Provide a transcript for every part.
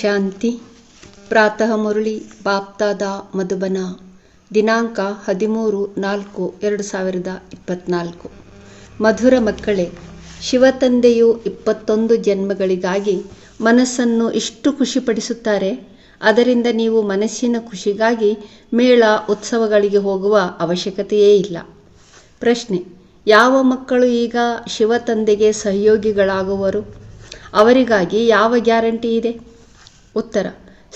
ಶಾಂತಿ ಪ್ರಾತಃ ಮುರುಳಿ, ಬಾಪ್ತಾದ, ಮಧುಬನ. ದಿನಾಂಕ ಹದಿಮೂರು ನಾಲ್ಕು ಎರಡು ಸಾವಿರದ ಇಪ್ಪತ್ನಾಲ್ಕು. ಮಧುರ ಮಕ್ಕಳೇ ಶಿವತಂದೆಯು ಇಪ್ಪತ್ತೊಂದು ಜನ್ಮಗಳಿಗಾಗಿ ಮನಸ್ಸನ್ನು ಇಷ್ಟು ಖುಷಿಪಡಿಸುತ್ತಾರೆ? ಅದರಿಂದ ನೀವು ಮನಸ್ಸಿನ ಖುಷಿಗಾಗಿ ಮೇಳ ಉತ್ಸವಗಳಿಗೆ ಹೋಗುವ ಅವಶ್ಯಕತೆಯೇ ಇಲ್ಲ. ಪ್ರಶ್ನೆ, ಯಾವ ಮಕ್ಕಳು ಈಗ ಶಿವತಂದೆಗೆ ಸಹಯೋಗಿಗಳಾಗುವರು? ಅವರಿಗಾಗಿ ಯಾವ ಗ್ಯಾರಂಟಿ ಇದೆ? ಉತ್ತರ.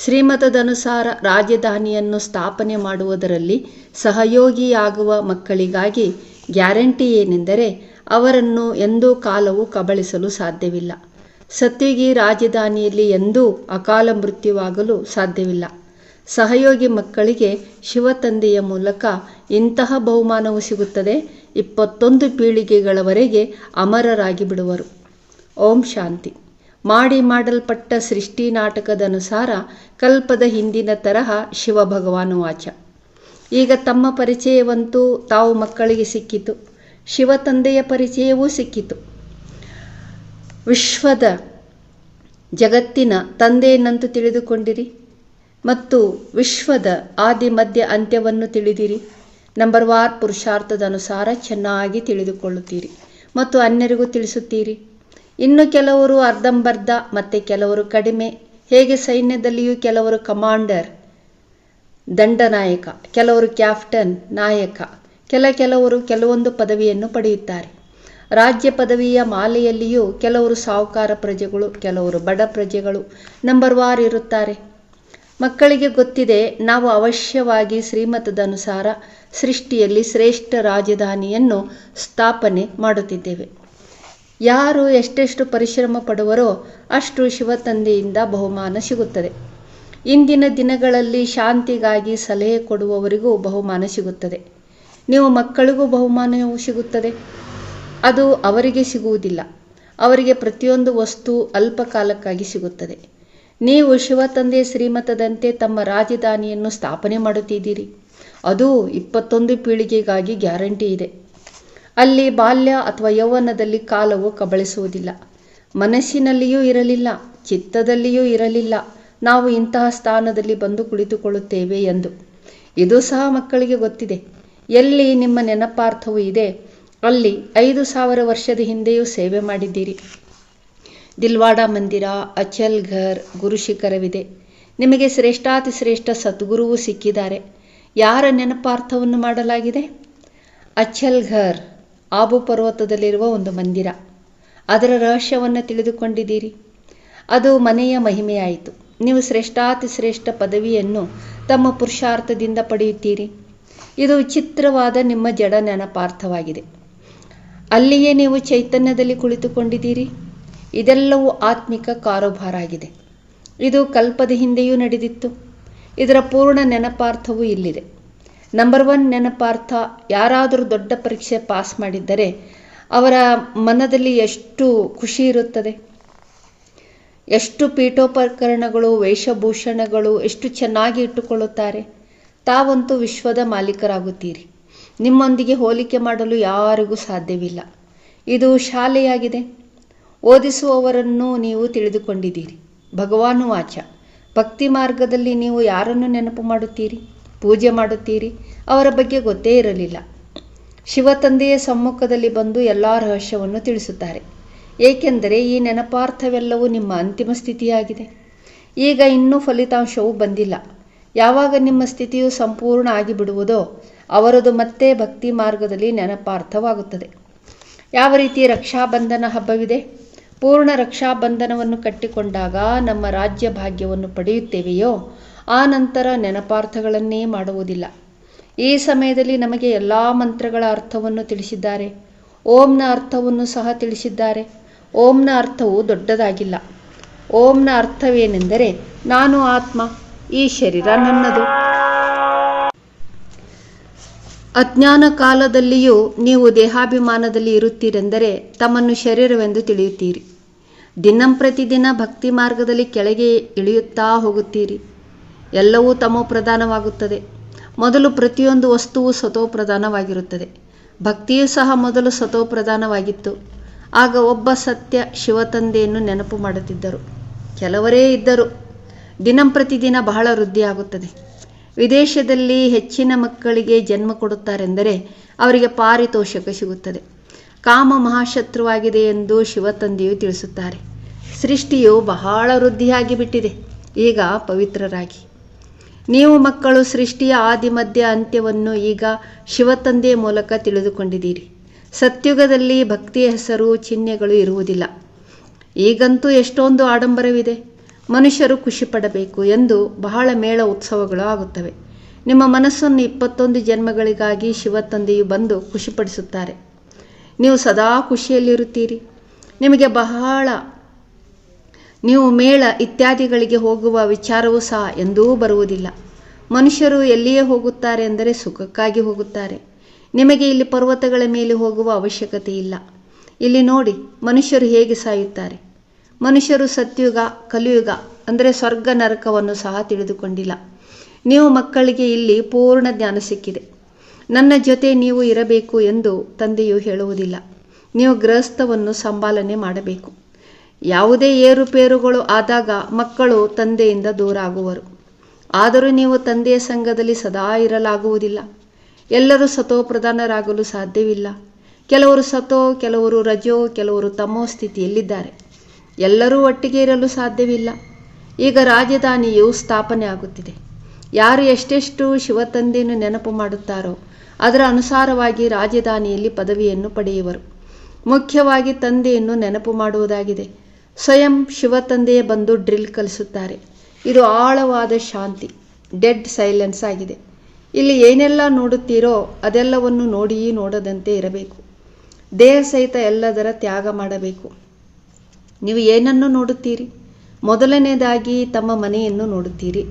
ಶ್ರೀಮತದನುಸಾರ ರಾಜಧಾನಿಯನ್ನು ಸ್ಥಾಪನೆ ಮಾಡುವುದರಲ್ಲಿ ಸಹಯೋಗಿಯಾಗುವ ಮಕ್ಕಳಿಗಾಗಿ ಗ್ಯಾರಂಟಿ ಏನೆಂದರೆ ಅವರನ್ನು ಎಂದೂ ಕಾಲವು ಕಬಳಿಸಲು ಸಾಧ್ಯವಿಲ್ಲ. ಸತ್ಯುಗಿ ರಾಜಧಾನಿಯಲ್ಲಿ ಎಂದೂ ಅಕಾಲ ಮೃತ್ಯುವಾಗಲು ಸಾಧ್ಯವಿಲ್ಲ. ಸಹಯೋಗಿ ಮಕ್ಕಳಿಗೆ ಶಿವತಂದೆಯ ಮೂಲಕ ಇಂತಹ ಬಹುಮಾನವು ಸಿಗುತ್ತದೆ. ಇಪ್ಪತ್ತೊಂದು ಪೀಳಿಗೆಗಳವರೆಗೆ ಅಮರರಾಗಿ ಬಿಡುವರು ಓಂ ಶಾಂತಿ. ಮಾಡಿ ಮಾಡಲ್ಪಟ್ಟ ಸೃಷ್ಟಿ ನಾಟಕದ ಅನುಸಾರ ಕಲ್ಪದ ಹಿಂದಿನ ತರಹ ಶಿವ ಭಗವಾನು ವಾಚ. ಈಗ ತಮ್ಮ ಪರಿಚಯವಂತೂ ತಾವು ಮಕ್ಕಳಿಗೆ ಸಿಕ್ಕಿತು. ಶಿವ ತಂದೆಯ ಪರಿಚಯವೂ ಸಿಕ್ಕಿತು. ವಿಶ್ವದ ಜಗತ್ತಿನ ತಂದೆಯನ್ನಂತೂ ತಿಳಿದುಕೊಂಡಿರಿ ಮತ್ತು ವಿಶ್ವದ ಆದಿ ಮಧ್ಯ ಅಂತ್ಯವನ್ನು ತಿಳಿದಿರಿ. ನಂಬರ್ ವಾರ್ ಪುರುಷಾರ್ಥದ ಅನುಸಾರ ಚೆನ್ನಾಗಿ ತಿಳಿದುಕೊಳ್ಳುತ್ತೀರಿ ಮತ್ತು ಅನ್ಯರಿಗೂ ತಿಳಿಸುತ್ತೀರಿ. ಇನ್ನು ಕೆಲವರು ಅರ್ಧಂಬರ್ಧ, ಮತ್ತು ಕೆಲವರು ಕಡಿಮೆ. ಹೇಗೆ ಸೈನ್ಯದಲ್ಲಿಯೂ ಕೆಲವರು ಕಮಾಂಡರ್, ದಂಡನಾಯಕ, ಕೆಲವರು ಕ್ಯಾಪ್ಟನ್, ನಾಯಕ, ಕೆಲ ಕೆಲವರು ಕೆಲವೊಂದು ಪದವಿಯನ್ನು ಪಡೆಯುತ್ತಾರೆ. ರಾಜ್ಯ ಪದವಿಯ ಮಾಲೆಯಲ್ಲಿಯೂ ಕೆಲವರು ಸಾಹುಕಾರ ಪ್ರಜೆಗಳು, ಕೆಲವರು ಬಡ ಪ್ರಜೆಗಳು ನಂಬರ್ ವಾರ್ ಇರುತ್ತಾರೆ. ಮಕ್ಕಳಿಗೆ ಗೊತ್ತಿದೆ, ನಾವು ಅವಶ್ಯವಾಗಿ ಶ್ರೀಮತದ ಅನುಸಾರ ಸೃಷ್ಟಿಯಲ್ಲಿ ಶ್ರೇಷ್ಠ ರಾಜಧಾನಿಯನ್ನು ಸ್ಥಾಪನೆ ಮಾಡುತ್ತಿದ್ದೇವೆ. ಯಾರು ಎಷ್ಟೆಷ್ಟು ಪರಿಶ್ರಮ ಪಡುವರೋ ಅಷ್ಟು ಶಿವತಂದೆಯಿಂದ ಬಹುಮಾನ ಸಿಗುತ್ತದೆ. ಇಂದಿನ ದಿನಗಳಲ್ಲಿ ಶಾಂತಿಗಾಗಿ ಸಲಹೆ ಕೊಡುವವರಿಗೂ ಬಹುಮಾನ ಸಿಗುತ್ತದೆ. ನೀವು ಮಕ್ಕಳಿಗೂ ಬಹುಮಾನವು ಸಿಗುತ್ತದೆ. ಅದು ಅವರಿಗೆ ಸಿಗುವುದಿಲ್ಲ. ಅವರಿಗೆ ಪ್ರತಿಯೊಂದು ವಸ್ತು ಅಲ್ಪ ಕಾಲಕ್ಕಾಗಿ ಸಿಗುತ್ತದೆ. ನೀವು ಶಿವತಂದೆ ಶ್ರೀಮತದಂತೆ ತಮ್ಮ ರಾಜಧಾನಿಯನ್ನು ಸ್ಥಾಪನೆ ಮಾಡುತ್ತಿದ್ದೀರಿ. ಅದು ಇಪ್ಪತ್ತೊಂದು ಪೀಳಿಗೆಗಾಗಿ ಗ್ಯಾರಂಟಿ ಇದೆ. ಅಲ್ಲಿ ಬಾಲ್ಯ ಅಥವಾ ಯೌವನದಲ್ಲಿ ಕಾಲವು ಕಬಳಿಸುವುದಿಲ್ಲ. ಮನಸ್ಸಿನಲ್ಲಿಯೂ ಇರಲಿಲ್ಲ, ಚಿತ್ತದಲ್ಲಿಯೂ ಇರಲಿಲ್ಲ. ನಾವು ಇಂತಹ ಸ್ಥಾನದಲ್ಲಿ ಬಂದು ಕುಳಿತುಕೊಳ್ಳುತ್ತೇವೆ ಎಂದು. ಇದು ಸಹ ಮಕ್ಕಳಿಗೆ ಗೊತ್ತಿದೆ. ಎಲ್ಲಿ ನಿಮ್ಮ ನೆನಪಾರ್ಥವು ಇದೆ. ಅಲ್ಲಿ ಐದು ಸಾವಿರ ವರ್ಷದ ಹಿಂದೆಯೂ ಸೇವೆ ಮಾಡಿದ್ದೀರಿ. ದಿಲ್ವಾಡ ಮಂದಿರ, ಅಚಲ್ ಘರ್, ಗುರುಶಿಖರವಿದೆ. ನಿಮಗೆ ಶ್ರೇಷ್ಠಾತಿ ಶ್ರೇಷ್ಠ ಸದ್ಗುರುವು ಸಿಕ್ಕಿದ್ದಾರೆ. ಯಾರ ನೆನಪಾರ್ಥವನ್ನು ಮಾಡಲಾಗಿದೆ? ಅಚಲ್ ಘರ್ ಆಬು ಪರ್ವತದಲ್ಲಿರುವ ಒಂದು ಮಂದಿರ. ಅದರ ರಹಸ್ಯವನ್ನು ತಿಳಿದುಕೊಂಡಿದ್ದೀರಿ. ಅದು ಮನೆಯ ಮಹಿಮೆಯಾಯಿತು. ನೀವು ಶ್ರೇಷ್ಠಾತಿ ಶ್ರೇಷ್ಠ ಪದವಿಯನ್ನು ತಮ್ಮ ಪುರುಷಾರ್ಥದಿಂದ ಪಡೆಯುತ್ತೀರಿ. ಇದು ವಿಚಿತ್ರವಾದ ನಿಮ್ಮ ಜಡ ನೆನಪಾರ್ಥವಾಗಿದೆ. ಅಲ್ಲಿಯೇ ನೀವು ಚೈತನ್ಯದಲ್ಲಿ ಕುಳಿತುಕೊಂಡಿದ್ದೀರಿ. ಇದೆಲ್ಲವೂ ಆತ್ಮಿಕ ಕಾರೋಬಾರ ಆಗಿದೆ ಇದು ಕಲ್ಪದ ಹಿಂದೆಯೂ ನಡೆದಿತ್ತು. ಇದರ ಪೂರ್ಣ ನೆನಪಾರ್ಥವೂ ಇಲ್ಲಿದೆ. ನಂಬರ್ ಒನ್ ನೆನಪಾರ್ಥ, ಯಾರಾದರೂ ದೊಡ್ಡ ಪರೀಕ್ಷೆ ಪಾಸ್ ಮಾಡಿದ್ದರೆ ಅವರ ಮನದಲ್ಲಿ ಎಷ್ಟು ಖುಷಿ ಇರುತ್ತದೆ? ಎಷ್ಟು ಪೀಠೋಪಕರಣಗಳು, ವೇಷಭೂಷಣಗಳು, ಎಷ್ಟು ಚೆನ್ನಾಗಿ ಇಟ್ಟುಕೊಳ್ಳುತ್ತಾರೆ? ತಾವಂತೂ ವಿಶ್ವದ ಮಾಲೀಕರಾಗುತ್ತೀರಿ. ನಿಮ್ಮೊಂದಿಗೆ ಹೋಲಿಕೆ ಮಾಡಲು ಯಾರಿಗೂ ಸಾಧ್ಯವಿಲ್ಲ. ಇದು ಶಾಲೆಯಾಗಿದೆ. ಓದಿಸುವವರನ್ನು ನೀವು ತಿಳಿದುಕೊಂಡಿದ್ದೀರಿ. ಭಗವಾನು ವಾಚ. ಭಕ್ತಿ ಮಾರ್ಗದಲ್ಲಿ ನೀವು ಯಾರನ್ನು ನೆನಪು ಮಾಡುತ್ತೀರಿ? ಪೂಜೆ ಮಾಡುತ್ತೀರಿ? ಅವರ ಬಗ್ಗೆ ಗೊತ್ತೇ ಇರಲಿಲ್ಲ. ಶಿವ ತಂದೆಯ ಸಮ್ಮುಖದಲ್ಲಿ ಬಂದು ಎಲ್ಲ ರಹಸ್ಯವನ್ನು ತಿಳಿಸುತ್ತಾರೆ. ಏಕೆಂದರೆ ಈ ನೆನಪಾರ್ಥವೆಲ್ಲವೂ ನಿಮ್ಮ ಅಂತಿಮ ಸ್ಥಿತಿಯಾಗಿದೆ. ಈಗ ಇನ್ನೂ ಫಲಿತಾಂಶವು ಬಂದಿಲ್ಲ. ಯಾವಾಗ ನಿಮ್ಮ ಸ್ಥಿತಿಯು ಸಂಪೂರ್ಣ ಆಗಿಬಿಡುವುದೋ, ಅವರದು ಮತ್ತೆ ಭಕ್ತಿ ಮಾರ್ಗದಲ್ಲಿ ನೆನಪಾರ್ಥವಾಗುತ್ತದೆ. ಯಾವ ರೀತಿ ರಕ್ಷಾಬಂಧನ ಹಬ್ಬವಿದೆ? ಪೂರ್ಣ ರಕ್ಷಾಬಂಧನವನ್ನು ಕಟ್ಟಿಕೊಂಡಾಗ ನಮ್ಮ ರಾಜ್ಯ ಭಾಗ್ಯವನ್ನು ಪಡೆಯುತ್ತೇವೆಯೋ ಆ ನಂತರ ನೆನಪಾರ್ಥಗಳನ್ನೇ ಮಾಡುವುದಿಲ್ಲ. ಈ ಸಮಯದಲ್ಲಿ ನಮಗೆ ಎಲ್ಲ ಮಂತ್ರಗಳ ಅರ್ಥವನ್ನು ತಿಳಿಸಿದ್ದಾರೆ. ಓಂನ ಅರ್ಥವನ್ನು ಸಹ ತಿಳಿಸಿದ್ದಾರೆ. ಓಂನ ಅರ್ಥವು ದೊಡ್ಡದಾಗಿಲ್ಲ. ಓಂನ ಅರ್ಥವೇನೆಂದರೆ ನಾನು ಆತ್ಮ, ಈ ಶರೀರ ನನ್ನದು. ಅಜ್ಞಾನ ಕಾಲದಲ್ಲಿಯೂ ನೀವು ದೇಹಾಭಿಮಾನದಲ್ಲಿ ಇರುತ್ತೀರೆಂದರೆ ತಮ್ಮನ್ನು ಶರೀರವೆಂದು ತಿಳಿಯುತ್ತೀರಿ. ದಿನಂಪ್ರತಿದಿನ ಭಕ್ತಿ ಮಾರ್ಗದಲ್ಲಿ ಕೆಳಗೆ ಇಳಿಯುತ್ತಾ ಹೋಗುತ್ತೀರಿ. ಎಲ್ಲವೂ ತಮೋ ಪ್ರಧಾನವಾಗುತ್ತದೆ. ಮೊದಲು ಪ್ರತಿಯೊಂದು ವಸ್ತುವು ಸತೋ ಪ್ರಧಾನವಾಗಿರುತ್ತದೆ. ಭಕ್ತಿಯೂ ಸಹ ಮೊದಲು ಸತೋ ಪ್ರಧಾನವಾಗಿತ್ತು. ಆಗ ಒಬ್ಬ ಸತ್ಯ ಶಿವತಂದೆಯನ್ನು ನೆನಪು ಮಾಡುತ್ತಿದ್ದರು. ಕೆಲವರೇ ಇದ್ದರು. ದಿನಂಪ್ರತಿದಿನ ಬಹಳ ವೃದ್ಧಿಯಾಗುತ್ತದೆ. ವಿದೇಶದಲ್ಲಿ ಹೆಚ್ಚಿನ ಮಕ್ಕಳಿಗೆ ಜನ್ಮ ಕೊಡುತ್ತಾರೆಂದರೆ ಅವರಿಗೆ ಪಾರಿತೋಷಕ ಸಿಗುತ್ತದೆ. ಕಾಮ ಮಹಾಶತ್ರುವಾಗಿದೆ ಎಂದು ಶಿವತಂದೆಯು ತಿಳಿಸುತ್ತಾರೆ. ಸೃಷ್ಟಿಯು ಬಹಳ ವೃದ್ಧಿಯಾಗಿ ಬಿಟ್ಟಿದೆ ಈಗ ಪವಿತ್ರರಾಗಿ. ನೀವು ಮಕ್ಕಳು ಸೃಷ್ಟಿಯ ಆದಿ ಮಧ್ಯ ಅಂತ್ಯವನ್ನು ಈಗ ಶಿವತಂದೆಯ ಮೂಲಕ ತಿಳಿದುಕೊಂಡಿದ್ದೀರಿ. ಸತ್ಯುಗದಲ್ಲಿ ಭಕ್ತಿಯ ಹೆಸರು ಚಿಹ್ನೆಗಳು ಇರುವುದಿಲ್ಲ. ಈಗಂತೂ ಎಷ್ಟೊಂದು ಆಡಂಬರವಿದೆ. ಮನುಷ್ಯರು ಖುಷಿಪಡಬೇಕು ಎಂದು ಬಹಳ ಮೇಳ ಉತ್ಸವಗಳು ಆಗುತ್ತವೆ. ನಿಮ್ಮ ಮನಸ್ಸನ್ನು ಇಪ್ಪತ್ತೊಂದು ಜನ್ಮಗಳಿಗಾಗಿ ಶಿವತಂದೆಯು ಬಂದು ಖುಷಿಪಡಿಸುತ್ತಾರೆ. ನೀವು ಸದಾ ಖುಷಿಯಲ್ಲಿರುತ್ತೀರಿ. ನಿಮಗೆ ಬಹಳ ನೀವು ಮೇಳ ಇತ್ಯಾದಿಗಳಿಗೆ ಹೋಗುವ ವಿಚಾರವೂ ಸಹ ಎಂದೂ ಬರುವುದಿಲ್ಲ. ಮನುಷ್ಯರು ಎಲ್ಲಿಯೇ ಹೋಗುತ್ತಾರೆ ಅಂದರೆ ಸುಖಕ್ಕಾಗಿ ಹೋಗುತ್ತಾರೆ. ನಿಮಗೆ ಇಲ್ಲಿ ಪರ್ವತಗಳ ಮೇಲೆ ಹೋಗುವ ಅವಶ್ಯಕತೆ ಇಲ್ಲ. ಇಲ್ಲಿ ನೋಡಿ, ಮನುಷ್ಯರು ಹೇಗೆ ಸಾಯುತ್ತಾರೆ. ಮನುಷ್ಯರು ಸತ್ಯುಗ, ಕಲಿಯುಗ, ಅಂದರೆ ಸ್ವರ್ಗ ನರಕವನ್ನು ಸಹ ತಿಳಿದುಕೊಂಡಿಲ್ಲ. ನೀವು ಮಕ್ಕಳಿಗೆ ಇಲ್ಲಿ ಪೂರ್ಣ ಜ್ಞಾನ ಸಿಕ್ಕಿದೆ. ನನ್ನ ಜೊತೆ ನೀವು ಇರಬೇಕು ಎಂದು ತಂದೆಯು ಹೇಳುವುದಿಲ್ಲ. ನೀವು ಗೃಹಸ್ಥವನ್ನು ಸಂಪಾಲನೆ ಮಾಡಬೇಕು. ಯಾವುದೇ ಏರುಪೇರುಗಳು ಆದಾಗ ಮಕ್ಕಳು ತಂದೆಯಿಂದ ದೂರ ಆಗುವರು ಆದರೂ ನೀವು ತಂದೆಯ ಸಂಘದಲ್ಲಿ ಸದಾ ಇರಲಾಗುವುದಿಲ್ಲ. ಎಲ್ಲರೂ ಸತೋ ಪ್ರಧಾನರಾಗಲು ಸಾಧ್ಯವಿಲ್ಲ. ಕೆಲವರು ಸತೋ, ಕೆಲವರು ರಜೋ, ಕೆಲವರು ತಮೋ ಸ್ಥಿತಿಯಲ್ಲಿದ್ದಾರೆ. ಎಲ್ಲರೂ ಒಟ್ಟಿಗೆ ಇರಲು ಸಾಧ್ಯವಿಲ್ಲ. ಈಗ ರಾಜಧಾನಿಯು ಸ್ಥಾಪನೆ ಆಗುತ್ತಿದೆ. ಯಾರು ಎಷ್ಟೆಷ್ಟು ಶಿವತಂದೆಯನ್ನು ನೆನಪು ಮಾಡುತ್ತಾರೋ, ಅದರ ಅನುಸಾರವಾಗಿ ರಾಜಧಾನಿಯಲ್ಲಿ ಪದವಿಯನ್ನು ಪಡೆಯುವರು. ಮುಖ್ಯವಾಗಿ ತಂದೆಯನ್ನು ನೆನಪು ಮಾಡುವುದಾಗಿದೆ. ಸ್ವಯಂ ಶಿವತಂದೆಯೇ ಬಂದು ಡ್ರಿಲ್ ಕಲಿಸುತ್ತಾರೆ. ಇದು ಆಳವಾದ ಶಾಂತಿ, ಡೆಡ್ ಸೈಲೆನ್ಸ್ ಆಗಿದೆ. ಇಲ್ಲಿ ಏನೆಲ್ಲ ನೋಡುತ್ತೀರೋ ಅದೆಲ್ಲವನ್ನು ನೋಡಿಯೇ ನೋಡದಂತೆ ಇರಬೇಕು. ದೇಹ ಸಹಿತ ಎಲ್ಲದರ ತ್ಯಾಗ ಮಾಡಬೇಕು. ನೀವು ಏನನ್ನು ನೋಡುತ್ತೀರಿ? ಮೊದಲನೇದಾಗಿ ತಮ್ಮ ಮನೆಯನ್ನು ನೋಡುತ್ತೀರಿ.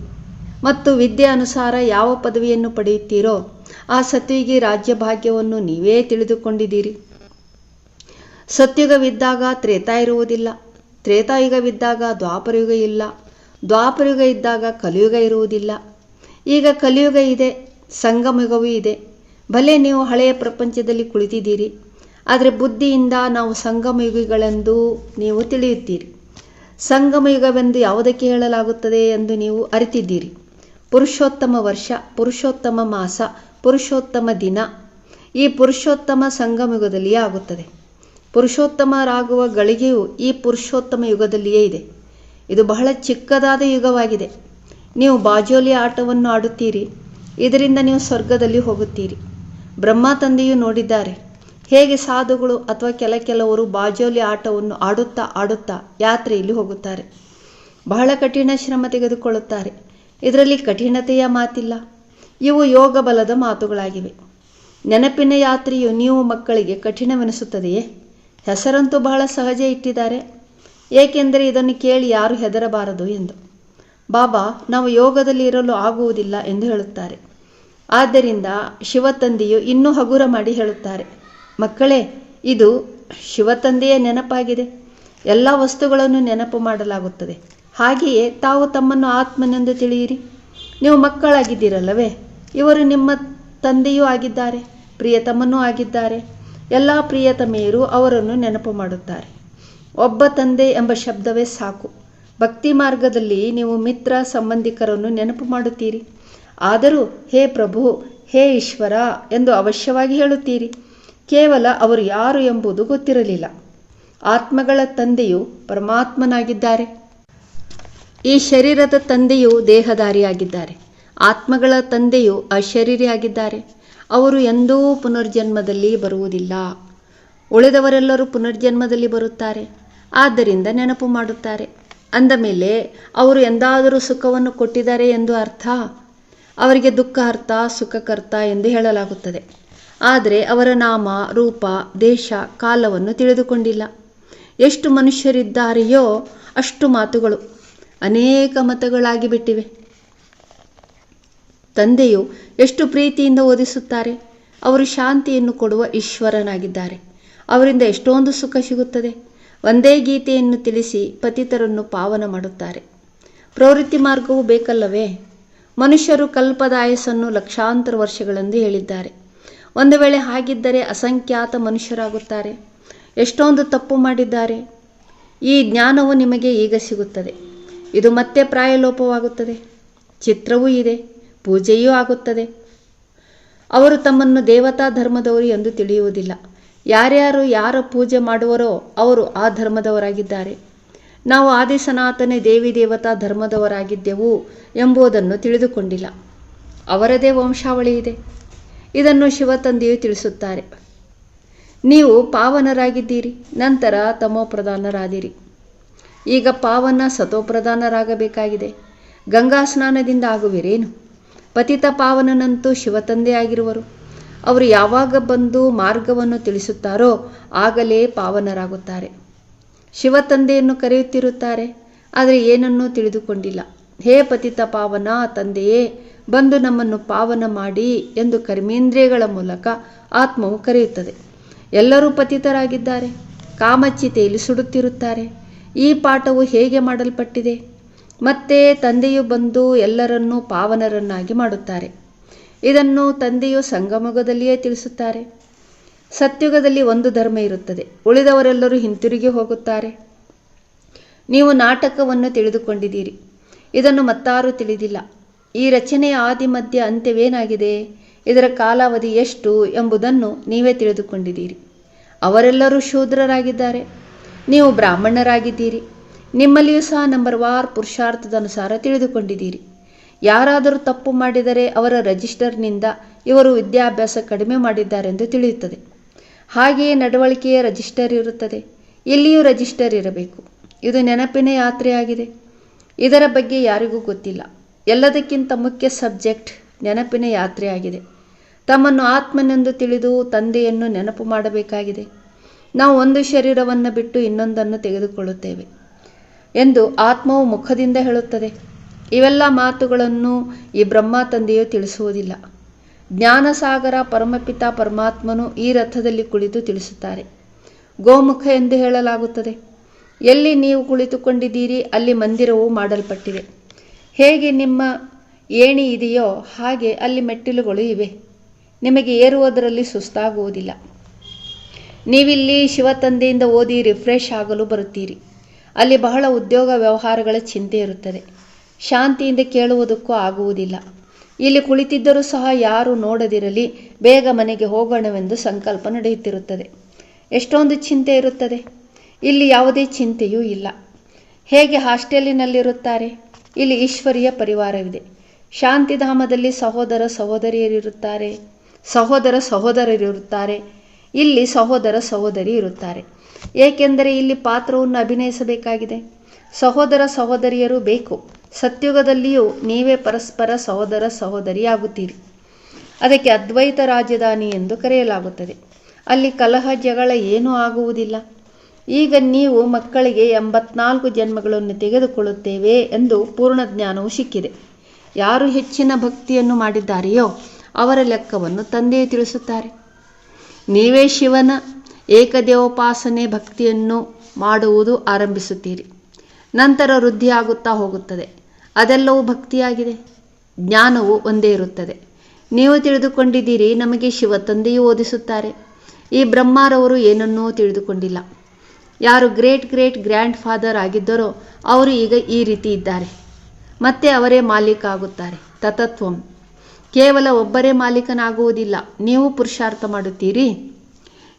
ಮತ್ತು ವಿದ್ಯೆ ಅನುಸಾರ ಯಾವ ಪದವಿಯನ್ನು ಪಡೆಯುತ್ತೀರೋ ಆ ಸತ್ವಿಗೆ ರಾಜ್ಯಭಾಗ್ಯವನ್ನು ನೀವೇ ತಿಳಿದುಕೊಂಡಿದ್ದೀರಿ. ಸತ್ಯುಗವಿದ್ದಾಗ ತ್ರೇತಾ ಇರುವುದಿಲ್ಲ. ತ್ರೇತಾಯುಗವಿದ್ದಾಗ ದ್ವಾಪರಯುಗ ಇಲ್ಲ. ದ್ವಾಪರಯುಗ ಇದ್ದಾಗ ಕಲಿಯುಗ ಇರುವುದಿಲ್ಲ. ಈಗ ಕಲಿಯುಗ ಇದೆ, ಸಂಗಮಯುಗವೂ ಇದೆ. ಭಲೆ ನೀವು ಹಳೆಯ ಪ್ರಪಂಚದಲ್ಲಿ ಕುಳಿತಿದ್ದೀರಿ. ಆದರೆ ಬುದ್ಧಿಯಿಂದ ನಾವು ಸಂಗಮಯುಗಿಗಳೆಂದು ನೀವು ತಿಳಿಯುತ್ತೀರಿ. ಸಂಗಮಯುಗವೆಂದು ಯಾವುದಕ್ಕೆ ಹೇಳಲಾಗುತ್ತದೆ ಎಂದು ನೀವು ಅರಿತಿದ್ದೀರಿ. ಪುರುಷೋತ್ತಮ ವರ್ಷ, ಪುರುಷೋತ್ತಮ ಮಾಸ, ಪುರುಷೋತ್ತಮ ದಿನ ಈ ಪುರುಷೋತ್ತಮ ಸಂಗಮಯುಗದಲ್ಲಿಯೇ ಆಗುತ್ತದೆ. ಪುರುಷೋತ್ತಮರಾಗುವ ಗಳಿಗೆಯು ಈ ಪುರುಷೋತ್ತಮ ಯುಗದಲ್ಲಿಯೇ ಇದೆ. ಇದು ಬಹಳ ಚಿಕ್ಕದಾದ ಯುಗವಾಗಿದೆ. ನೀವು ಬಾಜೋಲಿ ಆಟವನ್ನು ಆಡುತ್ತೀರಿ. ಇದರಿಂದ ನೀವು ಸ್ವರ್ಗದಲ್ಲಿ ಹೋಗುತ್ತೀರಿ. ಬ್ರಹ್ಮ ತಂದೆಯು ನೋಡಿದ್ದಾರೆ. ಹೇಗೆ ಸಾಧುಗಳು ಅಥವಾ ಕೆಲ ಕೆಲವರು ಬಾಜೋಲಿ ಆಟವನ್ನು ಆಡುತ್ತಾ ಆಡುತ್ತಾ ಯಾತ್ರೆಯಲ್ಲಿ ಹೋಗುತ್ತಾರೆ. ಬಹಳ ಕಠಿಣ ಶ್ರಮ ತೆಗೆದುಕೊಳ್ಳುತ್ತಾರೆ. ಇದರಲ್ಲಿ ಕಠಿಣತೆಯ ಮಾತಿಲ್ಲ. ಇವು ಯೋಗ ಬಲದ ಮಾತುಗಳಾಗಿವೆ. ನೆನಪಿನ ಯಾತ್ರೆಯು ನೀವು ಮಕ್ಕಳಿಗೆ ಕಠಿಣವೆನಿಸುತ್ತದೆಯೇ? ಹೆಸರಂತೂ ಬಹಳ ಸಹಜ ಇಟ್ಟಿದ್ದಾರೆ. ಏಕೆಂದರೆ ಇದನ್ನು ಕೇಳಿ ಯಾರು ಹೆದರಬಾರದು ಎಂದು. ಬಾಬಾ, ನಾವು ಯೋಗದಲ್ಲಿ ಇರಲು ಆಗುವುದಿಲ್ಲ ಎಂದು ಹೇಳುತ್ತಾರೆ. ಆದ್ದರಿಂದ ಶಿವತಂದೆಯು ಇನ್ನೂ ಹಗುರ ಮಾಡಿ ಹೇಳುತ್ತಾರೆ. ಮಕ್ಕಳೇ, ಇದು ಶಿವತಂದೆಯ ನೆನಪಾಗಿದೆ. ಎಲ್ಲ ವಸ್ತುಗಳನ್ನು ನೆನಪು ಮಾಡಲಾಗುತ್ತದೆ. ಹಾಗೆಯೇ ತಾವು ತಮ್ಮನ್ನು ಆತ್ಮನೆಂದು ತಿಳಿಯಿರಿ. ನೀವು ಮಕ್ಕಳಾಗಿದ್ದೀರಲ್ಲವೇ? ಇವರು ನಿಮ್ಮ ತಂದೆಯೂ ಆಗಿದ್ದಾರೆ, ಪ್ರಿಯತಮನೂ ಆಗಿದ್ದಾರೆ. ಎಲ್ಲ ಪ್ರಿಯತಮೆಯರು ಅವರನ್ನು ನೆನಪು ಮಾಡುತ್ತಾರೆ. ಒಬ್ಬ ತಂದೆ ಎಂಬ ಶಬ್ದವೇ ಸಾಕು. ಭಕ್ತಿ ಮಾರ್ಗದಲ್ಲಿ ನೀವು ಮಿತ್ರ ಸಂಬಂಧಿಕರನ್ನು ನೆನಪು ಮಾಡುತ್ತೀರಿ. ಆದರೂ, ಹೇ ಪ್ರಭು, ಹೇ ಈಶ್ವರ ಎಂದು ಅವಶ್ಯವಾಗಿ ಹೇಳುತ್ತೀರಿ. ಕೇವಲ ಅವರು ಯಾರು ಎಂಬುದು ಗೊತ್ತಿರಲಿಲ್ಲ. ಆತ್ಮಗಳ ತಂದೆಯು ಪರಮಾತ್ಮನಾಗಿದ್ದಾರೆ. ಈ ಶರೀರದ ತಂದೆಯು ದೇಹಧಾರಿಯಾಗಿದ್ದಾರೆ. ಆತ್ಮಗಳ ತಂದೆಯು ಅಶರೀರಿಯಾಗಿದ್ದಾರೆ. ಅವರು ಎಂದೂ ಪುನರ್ಜನ್ಮದಲ್ಲಿ ಬರುವುದಿಲ್ಲ. ಉಳಿದವರೆಲ್ಲರೂ ಪುನರ್ಜನ್ಮದಲ್ಲಿ ಬರುತ್ತಾರೆ. ಆದ್ದರಿಂದ ನೆನಪು ಮಾಡುತ್ತಾರೆ. ಅಂದ ಮೇಲೆ, ಅವರು ಎಂದಾದರೂ ಸುಖವನ್ನು ಕೊಟ್ಟಿದ್ದಾರೆ ಎಂದು ಅರ್ಥ? ಅವರಿಗೆ ದುಃಖ ಅರ್ಥ ಸುಖಕರ್ತ ಎಂದು ಹೇಳಲಾಗುತ್ತದೆ. ಆದರೆ ಅವರ ನಾಮ, ರೂಪ, ದೇಶ, ಕಾಲವನ್ನು ತಿಳಿದುಕೊಂಡಿಲ್ಲ. ಎಷ್ಟು ಮನುಷ್ಯರಿದ್ದಾರೆಯೋ ಅಷ್ಟು ಮಾತುಗಳು ಅನೇಕ ಮತಗಳಾಗಿ ಬಿಟ್ಟಿವೆ ತಂದೆಯು ಎಷ್ಟು ಪ್ರೀತಿಯಿಂದ ಓದಿಸುತ್ತಾರೆ. ಅವರು ಶಾಂತಿಯನ್ನು ಕೊಡುವ ಈಶ್ವರನಾಗಿದ್ದಾರೆ. ಅವರಿಂದ ಎಷ್ಟೊಂದು ಸುಖ ಸಿಗುತ್ತದೆ. ಒಂದೇ ಗೀತೆಯನ್ನು ತಿಳಿಸಿ ಪತಿತರನ್ನು ಪಾವನ ಮಾಡುತ್ತಾರೆ. ಪ್ರವೃತ್ತಿ ಮಾರ್ಗವು ಬೇಕಲ್ಲವೇ? ಮನುಷ್ಯರು ಕಲ್ಪದ ಆಯಸ್ಸನ್ನು ಲಕ್ಷಾಂತರ ವರ್ಷಗಳೆಂದು ಹೇಳಿದ್ದಾರೆ. ಒಂದು ವೇಳೆ ಹಾಗಿದ್ದರೆ ಅಸಂಖ್ಯಾತ ಮನುಷ್ಯರಾಗುತ್ತಾರೆ. ಎಷ್ಟೊಂದು ತಪ್ಪು ಮಾಡಿದ್ದಾರೆ. ಈ ಜ್ಞಾನವು ನಿಮಗೆ ಈಗ ಸಿಗುತ್ತದೆ. ಇದು ಮತ್ತೆ ಪ್ರಾಯಲೋಪವಾಗುತ್ತದೆ. ಚಿತ್ರವೂ ಇದೆ. ಪೂಜೆಯೂ ಆಗುತ್ತದೆ. ಅವರು ತಮ್ಮನ್ನು ದೇವತಾ ಧರ್ಮದವರು ಎಂದು ತಿಳಿಯುವುದಿಲ್ಲ. ಯಾರ್ಯಾರು ಯಾರ ಪೂಜೆ ಮಾಡುವರೋ ಅವರು ಆ ಧರ್ಮದವರಾಗಿದ್ದಾರೆ. ನಾವು ಆದಿ ಸನಾತನ ದೇವಿ ದೇವತಾ ಧರ್ಮದವರಾಗಿದ್ದೆವು ಎಂಬುದನ್ನು ತಿಳಿದುಕೊಂಡಿಲ್ಲ. ಅವರದೇ ವಂಶಾವಳಿ ಇದೆ. ಇದನ್ನು ಶಿವತಂದೆಯು ತಿಳಿಸುತ್ತಾರೆ. ನೀವು ಪಾವನರಾಗಿದ್ದೀರಿ, ನಂತರ ತಮೋಪ್ರಧಾನರಾದಿರಿ. ಈಗ ಪಾವನ ಸತೋಪ್ರಧಾನರಾಗಬೇಕಾಗಿದೆ. ಗಂಗಾ ಸ್ನಾನದಿಂದ ಆಗುವಿರೇನು? ಪತಿತ ಪಾವನನಂತೂ ಶಿವತಂದೆಯಾಗಿರುವರು ಅವರು ಯಾವಾಗ ಬಂದು ಮಾರ್ಗವನ್ನು ತಿಳಿಸುತ್ತಾರೋ ಆಗಲೇ ಪಾವನರಾಗುತ್ತಾರೆ. ಶಿವತಂದೆಯನ್ನು ಕರೆಯುತ್ತಿರುತ್ತಾರೆ, ಆದರೆ ಏನನ್ನೂ ತಿಳಿದುಕೊಂಡಿಲ್ಲ. ಹೇ ಪತಿತ ಪಾವನ, ತಂದೆಯೇ, ಬಂದು ನಮ್ಮನ್ನು ಪಾವನ ಮಾಡಿ ಎಂದು ಕರ್ಮೇಂದ್ರಿಯಗಳ ಮೂಲಕ ಆತ್ಮವು ಕರೆಯುತ್ತದೆ. ಎಲ್ಲರೂ ಪತಿತರಾಗಿದ್ದಾರೆ. ಕಾಮಚ್ಚಿತೆಯಲ್ಲಿ ಸುಡುತ್ತಿರುತ್ತಾರೆ. ಈ ಪಾಠವು ಹೇಗೆ ಮಾಡಲ್ಪಟ್ಟಿದೆ? ಮತ್ತೆ ತಂದೆಯು ಬಂದು ಎಲ್ಲರನ್ನೂ ಪಾವನರನ್ನಾಗಿ ಮಾಡುತ್ತಾರೆ. ಇದನ್ನು ತಂದೆಯು ಸಂಗಮಗದಲ್ಲಿಯೇ ತಿಳಿಸುತ್ತಾರೆ. ಸತ್ಯುಗದಲ್ಲಿ ಒಂದು ಧರ್ಮ ಇರುತ್ತದೆ. ಉಳಿದವರೆಲ್ಲರೂ ಹಿಂತಿರುಗಿ ಹೋಗುತ್ತಾರೆ. ನೀವು ನಾಟಕವನ್ನು ತಿಳಿದುಕೊಂಡಿದ್ದೀರಿ. ಇದನ್ನು ಮತ್ತಾರೂ ತಿಳಿದಿಲ್ಲ. ಈ ರಚನೆಯ ಆದಿ ಮಧ್ಯ ಅಂತ್ಯವೇನಾಗಿದೆ? ಇದರ ಕಾಲಾವಧಿ ಎಷ್ಟು ಎಂಬುದನ್ನು ನೀವೇ ತಿಳಿದುಕೊಂಡಿದ್ದೀರಿ. ಅವರೆಲ್ಲರೂ ಶೂದ್ರರಾಗಿದ್ದಾರೆ. ನೀವು ಬ್ರಾಹ್ಮಣರಾಗಿದ್ದೀರಿ. ನಿಮ್ಮಲ್ಲಿಯೂ ಸಹ ನಂಬರ್ ವಾರ್ ಪುರುಷಾರ್ಥದ ಅನುಸಾರ ತಿಳಿದುಕೊಂಡಿದ್ದೀರಿ. ಯಾರಾದರೂ ತಪ್ಪು ಮಾಡಿದರೆ ಅವರ ರಿಜಿಸ್ಟರ್ನಿಂದ ಇವರು ವಿದ್ಯಾಭ್ಯಾಸ ಕಡಿಮೆ ಮಾಡಿದ್ದಾರೆಂದು ತಿಳಿಯುತ್ತದೆ. ಹಾಗೆಯೇ ನಡವಳಿಕೆಯ ರಜಿಸ್ಟರ್ ಇರುತ್ತದೆ. ಇಲ್ಲಿಯೂ ರಜಿಸ್ಟರ್ ಇರಬೇಕು. ಇದು ನೆನಪಿನ ಯಾತ್ರೆಯಾಗಿದೆ. ಇದರ ಬಗ್ಗೆ ಯಾರಿಗೂ ಗೊತ್ತಿಲ್ಲ. ಎಲ್ಲದಕ್ಕಿಂತ ಮುಖ್ಯ ಸಬ್ಜೆಕ್ಟ್ ನೆನಪಿನ ಯಾತ್ರೆಯಾಗಿದೆ. ತಮ್ಮನ್ನು ಆತ್ಮನೆಂದು ತಿಳಿದು ತಂದೆಯನ್ನು ನೆನಪು ಮಾಡಬೇಕಾಗಿದೆ. ನಾವು ಒಂದು ಶರೀರವನ್ನು ಬಿಟ್ಟು ಇನ್ನೊಂದನ್ನು ತೆಗೆದುಕೊಳ್ಳುತ್ತೇವೆ. ಎಂದು ಆತ್ಮವು ಮುಖದಿಂದ ಹೇಳುತ್ತದೆ. ಇವೆಲ್ಲ ಮಾತುಗಳನ್ನು ಈ ಬ್ರಹ್ಮ ತಂದೆಯು ತಿಳಿಸುವುದಿಲ್ಲ. ಜ್ಞಾನಸಾಗರ ಪರಮಪಿತ ಪರಮಾತ್ಮನು ಈ ರಥದಲ್ಲಿ ಕುಳಿತು ತಿಳಿಸುತ್ತಾರೆ. ಗೋಮುಖ ಎಂದು ಹೇಳಲಾಗುತ್ತದೆ. ಎಲ್ಲಿ ನೀವು ಕುಳಿತುಕೊಂಡಿದ್ದೀರಿ, ಅಲ್ಲಿ ಮಂದಿರವು ಮಾಡಲ್ಪಟ್ಟಿದೆ ಹೇಗೆ ನಿಮ್ಮ ಏಣಿ ಇದೆಯೋ ಹಾಗೆ ಅಲ್ಲಿ ಮೆಟ್ಟಿಲುಗಳು ಇವೆ. ನಿಮಗೆ ಏರುವುದರಲ್ಲಿ ಸುಸ್ತಾಗುವುದಿಲ್ಲ. ನೀವಿಲ್ಲಿ ಶಿವತಂದೆಯಿಂದ ಓದಿ ರಿಫ್ರೆಶ್ ಆಗಲು ಬರುತ್ತೀರಿ. ಅಲ್ಲಿ ಬಹಳ ಉದ್ಯೋಗ ವ್ಯವಹಾರಗಳ ಚಿಂತೆ ಇರುತ್ತದೆ. ಶಾಂತಿಯಿಂದ ಕೇಳುವುದಕ್ಕೂ ಆಗುವುದಿಲ್ಲ. ಇಲ್ಲಿ ಕುಳಿತಿದ್ದರೂ ಸಹ ಯಾರು ನೋಡದಿರಲಿ, ಬೇಗ ಮನೆಗೆ ಹೋಗೋಣವೆಂದು ಸಂಕಲ್ಪ ನಡೆಯುತ್ತಿರುತ್ತದೆ. ಎಷ್ಟೊಂದು ಚಿಂತೆ ಇರುತ್ತದೆ. ಇಲ್ಲಿ ಯಾವುದೇ ಚಿಂತೆಯೂ ಇಲ್ಲ. ಹೇಗೆ ಹಾಸ್ಟೆಲಿನಲ್ಲಿರುತ್ತಾರೆ? ಇಲ್ಲಿ ಈಶ್ವರಿಯ ಪರಿವಾರವಿದೆ. ಶಾಂತಿಧಾಮದಲ್ಲಿ ಸಹೋದರ ಸಹೋದರಿಯರಿರುತ್ತಾರೆ, ಸಹೋದರ ಸಹೋದರರಿರುತ್ತಾರೆ, ಇಲ್ಲಿ ಸಹೋದರ ಸಹೋದರಿ ಇರುತ್ತಾರೆ. ಏಕೆಂದರೆ ಇಲ್ಲಿ ಪಾತ್ರವನ್ನು ಅಭಿನಯಿಸಬೇಕಾಗಿದೆ. ಸಹೋದರ ಸಹೋದರಿಯರು ಬೇಕು. ಸತ್ಯುಗದಲ್ಲಿಯೂ ನೀವೇ ಪರಸ್ಪರ ಸಹೋದರ ಸಹೋದರಿಯಾಗುತ್ತೀರಿ. ಅದಕ್ಕೆ ಅದ್ವೈತ ರಾಜಧಾನಿ ಎಂದು ಕರೆಯಲಾಗುತ್ತದೆ. ಅಲ್ಲಿ ಕಲಹ ಜಗಳ ಏನೂ ಆಗುವುದಿಲ್ಲ. ಈಗ ನೀವು ಮಕ್ಕಳಿಗೆ ಎಂಬತ್ನಾಲ್ಕು ಜನ್ಮಗಳನ್ನು ತೆಗೆದುಕೊಳ್ಳುತ್ತೇವೆ ಎಂದು ಪೂರ್ಣ ಜ್ಞಾನವು ಸಿಕ್ಕಿದೆ. ಯಾರು ಹೆಚ್ಚಿನ ಭಕ್ತಿಯನ್ನು ಮಾಡಿದ್ದಾರೆಯೋ ಅವರ ಲೆಕ್ಕವನ್ನು ತಂದೆಯೇ ತಿಳಿಸುತ್ತಾರೆ. ನೀವೇ ಶಿವನ ಏಕದೇವೋಪಾಸನೆ ಭಕ್ತಿಯನ್ನು ಮಾಡುವುದು ಆರಂಭಿಸುತ್ತೀರಿ. ನಂತರ ವೃದ್ಧಿಯಾಗುತ್ತಾ ಹೋಗುತ್ತದೆ. ಅದೆಲ್ಲವೂ ಭಕ್ತಿಯಾಗಿದೆ. ಜ್ಞಾನವು ಒಂದೇ ಇರುತ್ತದೆ. ನೀವು ತಿಳಿದುಕೊಂಡಿದ್ದೀರಿ, ನಮಗೆ ಶಿವ ತಂದೆಯೂ ಓದಿಸುತ್ತಾರೆ. ಈ ಬ್ರಹ್ಮಾರವರು ಏನನ್ನೂ ತಿಳಿದುಕೊಂಡಿಲ್ಲ. ಯಾರು ಗ್ರೇಟ್ ಗ್ರೇಟ್ ಗ್ರ್ಯಾಂಡ್ ಫಾದರ್ ಆಗಿದ್ದರೋ ಅವರು ಈಗ ಈ ರೀತಿ ಇದ್ದಾರೆ. ಮತ್ತೆ ಅವರೇ ಮಾಲೀಕ ಆಗುತ್ತಾರೆ. ತತತ್ವಂ. ಕೇವಲ ಒಬ್ಬರೇ ಮಾಲೀಕನಾಗುವುದಿಲ್ಲ. ನೀವು ಪುರುಷಾರ್ಥ ಮಾಡುತ್ತೀರಿ.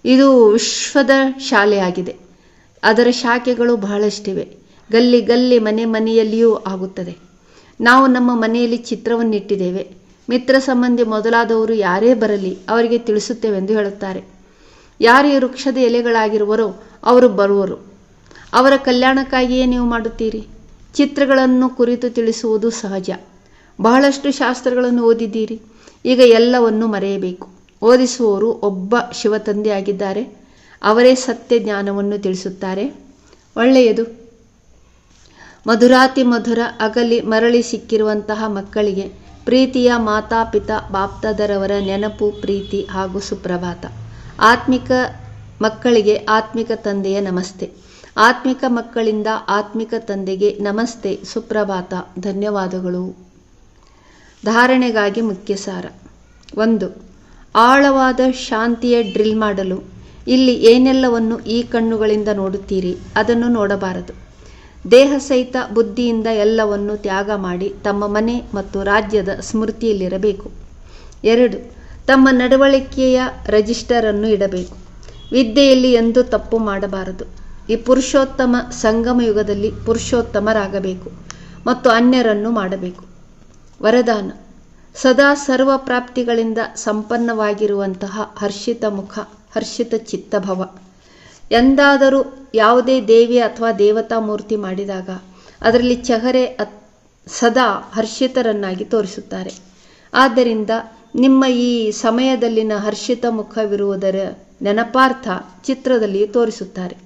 ಇದು ವಿಶ್ವದ ಶಾಲೆಯಾಗಿದೆ. ಅದರ ಶಾಖೆಗಳು ಬಹಳಷ್ಟಿವೆ. ಗಲ್ಲಿ ಗಲ್ಲಿ ಮನೆ ಮನೆಯಲ್ಲಿಯೂ ಆಗುತ್ತದೆ. ನಾವು ನಮ್ಮ ಮನೆಯಲ್ಲಿ ಚಿತ್ರವನ್ನಿಟ್ಟಿದ್ದೇವೆ. ಮಿತ್ರ ಸಂಬಂಧಿ ಮೊದಲಾದವರು ಯಾರೇ ಬರಲಿ ಅವರಿಗೆ ತಿಳಿಸುತ್ತೇವೆಂದು ಹೇಳುತ್ತಾರೆ. ಯಾರು ಈ ವೃಕ್ಷದ ಎಲೆಗಳಾಗಿರುವರೋ ಅವರು ಬರುವರು. ಅವರ ಕಲ್ಯಾಣಕ್ಕಾಗಿಯೇ ನೀವು ಮಾಡುತ್ತೀರಿ. ಚಿತ್ರಗಳನ್ನು ಕುರಿತು ತಿಳಿಸುವುದು ಸಹಜ. ಬಹಳಷ್ಟು ಶಾಸ್ತ್ರಗಳನ್ನು ಓದಿದ್ದೀರಿ. ಈಗ ಎಲ್ಲವನ್ನು ಮರೆಯಬೇಕು. ಓದಿಸುವವರು ಒಬ್ಬ ಶಿವತಂದೆಯಾಗಿದ್ದಾರೆ ಅವರೇ ಸತ್ಯ ಜ್ಞಾನವನ್ನು ತಿಳಿಸುತ್ತಾರೆ. ಒಳ್ಳೆಯದು. ಮಧುರಾತಿ ಮಧುರ ಅಗಲಿ ಮರಳಿ ಸಿಕ್ಕಿರುವಂತಹ ಮಕ್ಕಳಿಗೆ ಪ್ರೀತಿಯ ಮಾತಾಪಿತ ಬಾಪ್ತಾದರವರ ನೆನಪು, ಪ್ರೀತಿ ಹಾಗೂ ಸುಪ್ರಭಾತ. ಆತ್ಮಿಕ ಮಕ್ಕಳಿಗೆ ಆತ್ಮಿಕ ತಂದೆಯ ನಮಸ್ತೆ. ಆತ್ಮಿಕ ಮಕ್ಕಳಿಂದ ಆತ್ಮಿಕ ತಂದೆಗೆ ನಮಸ್ತೆ, ಸುಪ್ರಭಾತ. ಧನ್ಯವಾದಗಳು. ಧಾರಣೆಗಾಗಿ ಮುಖ್ಯ ಸಾರ ಒಂದು ಆಳವಾದ ಶಾಂತಿಯ ಡ್ರಿಲ್ ಮಾಡಲು. ಇಲ್ಲಿ ಏನೆಲ್ಲವನ್ನು ಈ ಕಣ್ಣುಗಳಿಂದ ನೋಡುತ್ತೀರಿ, ಅದನ್ನು ನೋಡಬಾರದು. ದೇಹ ಸಹಿತ ಬುದ್ಧಿಯಿಂದ ಎಲ್ಲವನ್ನು ತ್ಯಾಗ ಮಾಡಿ ತಮ್ಮ ಮನೆ ಮತ್ತು ರಾಜ್ಯದ ಸ್ಮೃತಿಯಲ್ಲಿರಬೇಕು. ಎರಡು, ತಮ್ಮ ನಡವಳಿಕೆಯ ರಿಜಿಸ್ಟರನ್ನು ಇಡಬೇಕು. ವಿದ್ಯೆಯಲ್ಲಿ ಎಂದೂ ತಪ್ಪು ಮಾಡಬಾರದು. ಈ ಪುರುಷೋತ್ತಮ ಸಂಗಮ ಯುಗದಲ್ಲಿ ಪುರುಷೋತ್ತಮರಾಗಬೇಕು ಮತ್ತು ಅನ್ಯರನ್ನು ಮಾಡಬೇಕು. ವರದಾನ ಸದಾ ಸರ್ವ ಪ್ರಾಪ್ತಿಗಳಿಂದ ಸಂಪನ್ನವಾಗಿರುವಂತಹ ಹರ್ಷಿತ ಮುಖ, ಹರ್ಷಿತ ಚಿತ್ತಭವ. ಎಂದಾದರೂ ಯಾವುದೇ ದೇವಿ ಅಥವಾ ದೇವತಾ ಮೂರ್ತಿ ಮಾಡಿದಾಗ ಅದರಲ್ಲಿ ಚಹರೆ ಸದಾ ಹರ್ಷಿತರನ್ನಾಗಿ ತೋರಿಸುತ್ತಾರೆ. ಆದ್ದರಿಂದ ನಿಮ್ಮ ಈ ಸಮಯದಲ್ಲಿನ ಹರ್ಷಿತ ಮುಖವಿರುವುದರ ನೆನಪಾರ್ಥ ಚಿತ್ರದಲ್ಲಿ ತೋರಿಸುತ್ತಾರೆ.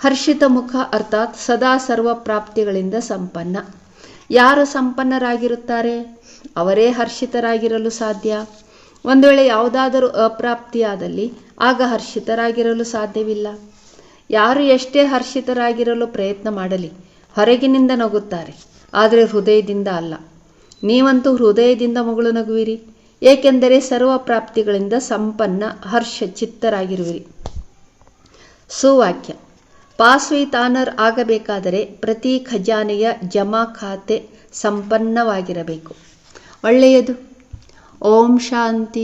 ಹರ್ಷಿತ ಮುಖ ಅರ್ಥಾತ್ ಸದಾ ಸರ್ವ ಪ್ರಾಪ್ತಿಗಳಿಂದ ಸಂಪನ್ನ. ಯಾರು ಸಂಪನ್ನರಾಗಿರುತ್ತಾರೆ? ಅವರೇ ಹರ್ಷಿತರಾಗಿರಲು ಸಾಧ್ಯ? ಒಂದು ವೇಳೆ ಯಾವುದಾದರೂ ಅಪ್ರಾಪ್ತಿಯಾದಲ್ಲಿ ಆಗ ಹರ್ಷಿತರಾಗಿರಲು ಸಾಧ್ಯವಿಲ್ಲ. ಯಾರು ಎಷ್ಟೇ ಹರ್ಷಿತರಾಗಿರಲು ಪ್ರಯತ್ನ ಮಾಡಲಿ, ಹೊರಗಿನಿಂದ ನಗುತ್ತಾರೆ. ಆದರೆ ಹೃದಯದಿಂದ ಅಲ್ಲ. ನೀವಂತೂ ಹೃದಯದಿಂದ ಮಗಳು ನಗುವಿರಿ. ಏಕೆಂದರೆ ಸರ್ವ ಪ್ರಾಪ್ತಿಗಳಿಂದ ಸಂಪನ್ನ ಹರ್ಷ ಚಿತ್ತರಾಗಿರುವಿರಿ. ಸುವಾಕ್ಯ. ಪಾಸ್ವಿ ತಾನರ್ ಆಗಬೇಕಾದರೆ ಪ್ರತಿ ಖಜಾನೆಯ ಜಮಾ ಖಾತೆ ಸಂಪನ್ನವಾಗಿರಬೇಕು. ಒಳ್ಳೆಯದು. ಓಂ ಶಾಂತಿ.